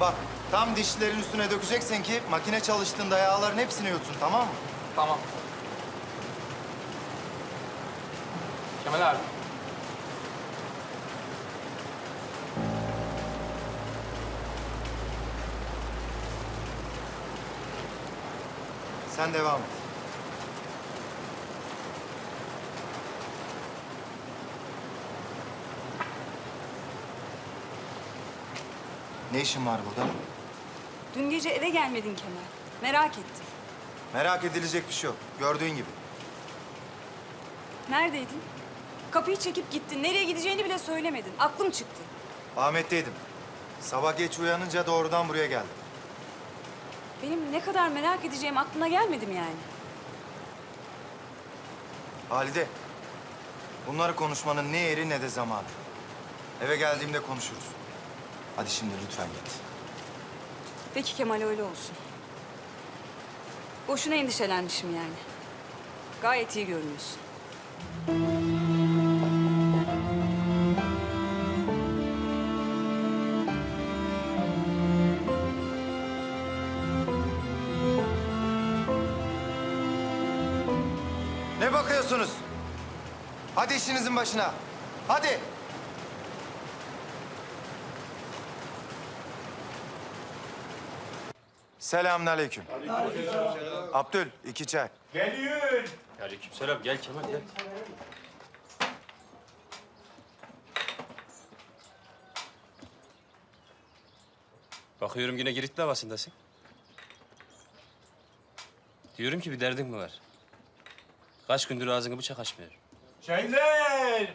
Bak tam dişlerin üstüne dökeceksin ki makine çalıştığında yağların hepsini yutsun tamam mı? Tamam. Kemal abi. Sen devam et. Ne işin var burada? Dün gece eve gelmedin Kemal. Merak ettim. Merak edilecek bir şey yok. Gördüğün gibi. Neredeydin? Kapıyı çekip gittin. Nereye gideceğini bile söylemedin. Aklım çıktı. Ahmet'teydim. Sabah geç uyanınca doğrudan buraya geldim. Benim ne kadar merak edeceğim aklına gelmedi mi yani? Halide, bunları konuşmanın ne yeri ne de zamanı. Eve geldiğimde konuşuruz. Hadi şimdi lütfen git. Peki Kemal öyle olsun. Boşuna endişelenmişim yani. Gayet iyi görünüyorsun. Ne bakıyorsunuz? Hadi işinizin başına. Hadi. Selamünaleyküm. Abdül, iki çay. Aleykümselam. Gel Kemal gel. Bakıyorum yine Giritli havasındasın. Diyorum ki bir derdin mi var? Kaç gündür ağzını bıçak açmıyor. Çaylar!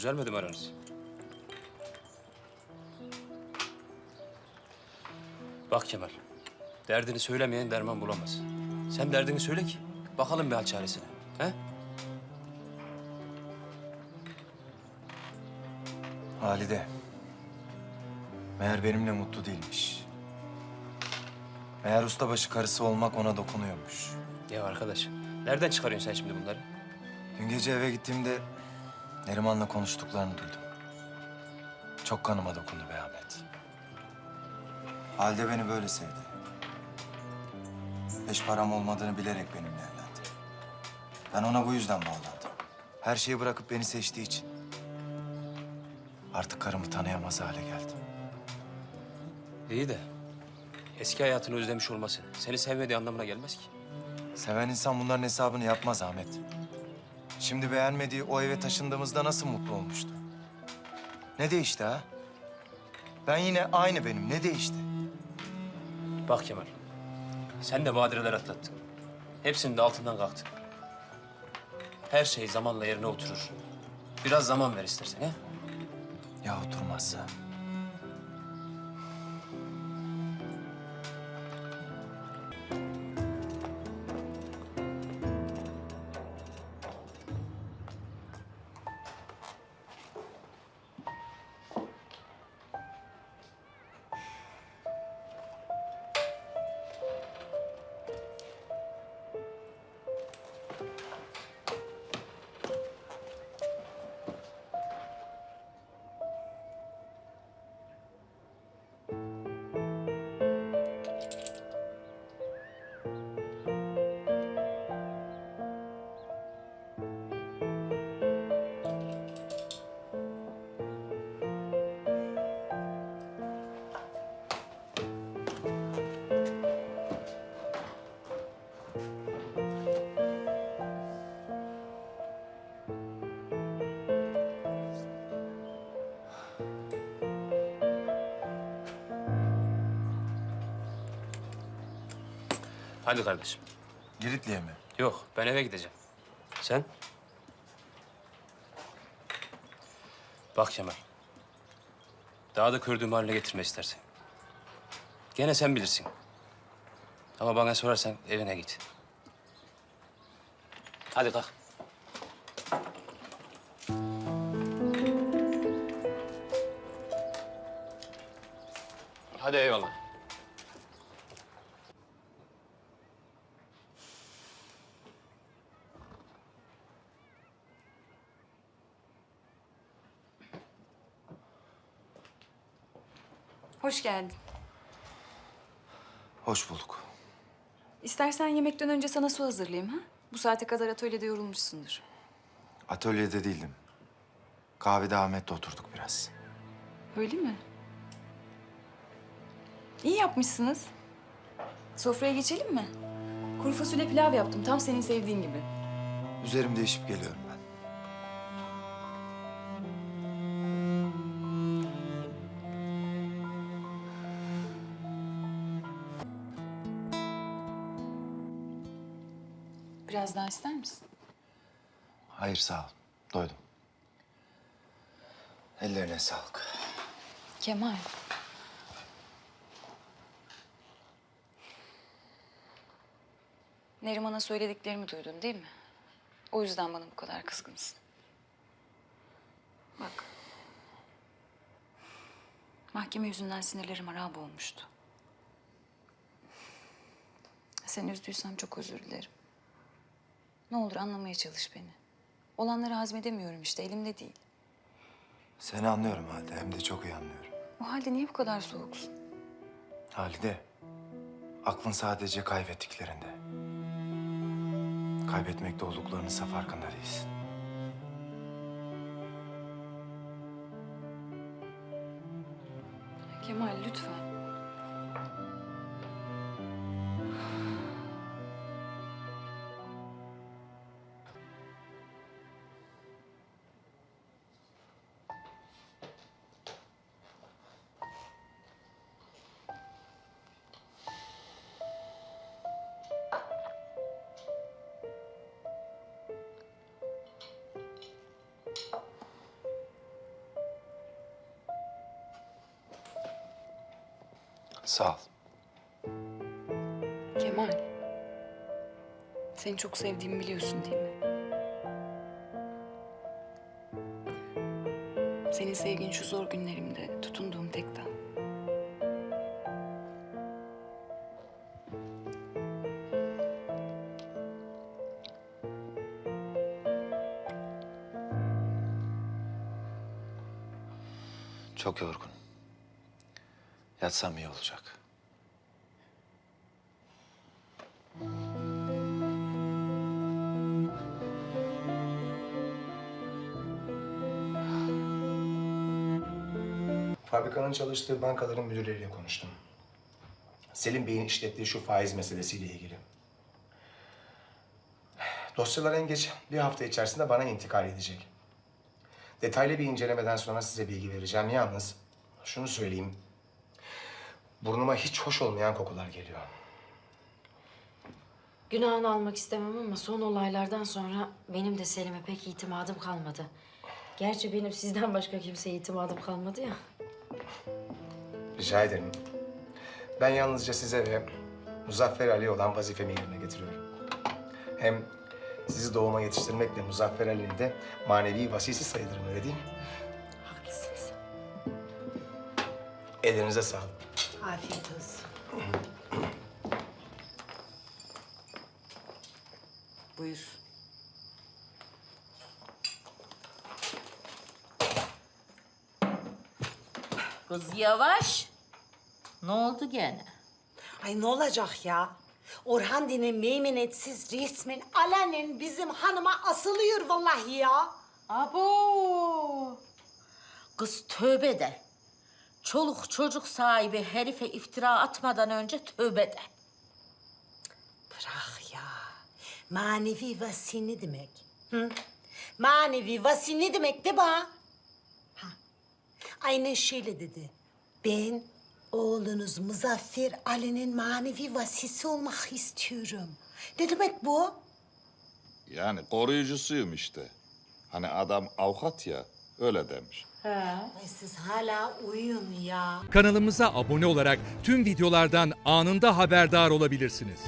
Düzelmedi mi aranız? Bak Kemal, derdini söylemeyen derman bulamaz. Sen derdini söyle ki bakalım bir hal çaresine. He? Halide. Meğer benimle mutlu değilmiş. Meğer ustabaşı karısı olmak ona dokunuyormuş. Ya arkadaş, nereden çıkarıyorsun sen şimdi bunları? Dün gece eve gittiğimde Neriman'la konuştuklarını duydum. Çok kanıma dokundu be Ahmet. Halide beni böyle sevdi. Beş param olmadığını bilerek benimle evlendi. Ben ona bu yüzden bağlandım. Her şeyi bırakıp beni seçtiği için. Artık karımı tanıyamaz hale geldim. İyi de eski hayatını özlemiş olması seni sevmediği anlamına gelmez ki. Seven insan bunların hesabını yapmaz Ahmet. Şimdi beğenmediği o eve taşındığımızda nasıl mutlu olmuştu? Ne değişti ha? Ben yine aynı benim. Ne değişti? Bak Kemal, sen de badireler atlattın. Hepsinin de altından kalktın. Her şey zamanla yerine oturur. Biraz zaman ver istersen he? Ya oturmazsa? Hadi kardeşim. Giritli'ye mi? Yok, ben eve gideceğim. Sen? Bak Kemal. Daha da kördüğüm haline getirme istersen. Gene sen bilirsin. Ama bana sorarsan evine git. Hadi kalk. Hadi eyvallah. Hoş geldin. Hoş bulduk. İstersen yemekten önce sana su hazırlayayım ha? Bu saate kadar atölyede yorulmuşsundur. Atölyede değildim. Kahvede Ahmet'le oturduk biraz. Öyle mi? İyi yapmışsınız. Sofraya geçelim mi? Kuru fasulye pilav yaptım. Tam senin sevdiğin gibi. Üzerim değişip geliyorum Biraz daha ister misin? Hayır sağ ol. Doydum. Ellerine sağlık. Kemal. Neriman'a söylediklerimi duydun değil mi? O yüzden bana bu kadar kızgınsın. Bak. Mahkeme yüzünden sinirlerim harap olmuştu. Seni üzdüysem çok özür dilerim. Ne olur anlamaya çalış beni. Olanları hazmedemiyorum işte, elimde değil. Seni anlıyorum Halide. Hem de çok iyi anlıyorum. O halde niye bu kadar soğuksun? Halide, aklın sadece kaybettiklerinde. Kaybetmekte olduklarınızsa farkında değilsin. Kemal lütfen. Sağ ol. Kemal. Seni çok sevdiğimi biliyorsun değil mi? Senin sevgin şu zor günlerimde tutunduğum tek dal. Çok yorgun. Yatsam iyi olacak. Fabrikanın çalıştığı bankaların müdürleriyle konuştum. Selim Bey'in işlettiği şu faiz meselesiyle ilgili. Dosyalar en geç bir hafta içerisinde bana intikal edecek. Detaylı bir incelemeden sonra size bilgi vereceğim. Yalnız şunu söyleyeyim. Burnuma hiç hoş olmayan kokular geliyor. Günahını almak istemem ama son olaylardan sonra benim de Selim'e pek itimadım kalmadı. Gerçi benim sizden başka kimseye itimadım kalmadı ya. Rica ederim. Ben yalnızca size ve Muzaffer Ali olan vazifemi yerine getiriyorum. Hem sizi doğuma yetiştirmekle Muzaffer Ali'nin de manevi vasisi sayılırım öyle değil mi? Haklısınız. Ellerinize sağlık. Afiyet olsun. Buyur. Kız yavaş. Ne oldu gene? Ay ne olacak ya? Orhan denen meymenetsiz resmen alenen bizim hanıma asılıyor vallahi ya. Abo. Kız tövbe de. Çoluk çocuk sahibi herife iftira atmadan önce tövbe de. Bırak ya. Manevi vasi ne demek? Hı? Manevi vasi ne demek de bana? Ha. Aynen şöyle dedi. Ben oğlunuz Muzaffer Ali'nin manevi vasisi olmak istiyorum. Ne demek bu? Yani koruyucusuyum işte. Hani adam avukat ya, öyle demiş. Ay siz hala uyuyun ya. Kanalımıza abone olarak tüm videolardan anında haberdar olabilirsiniz.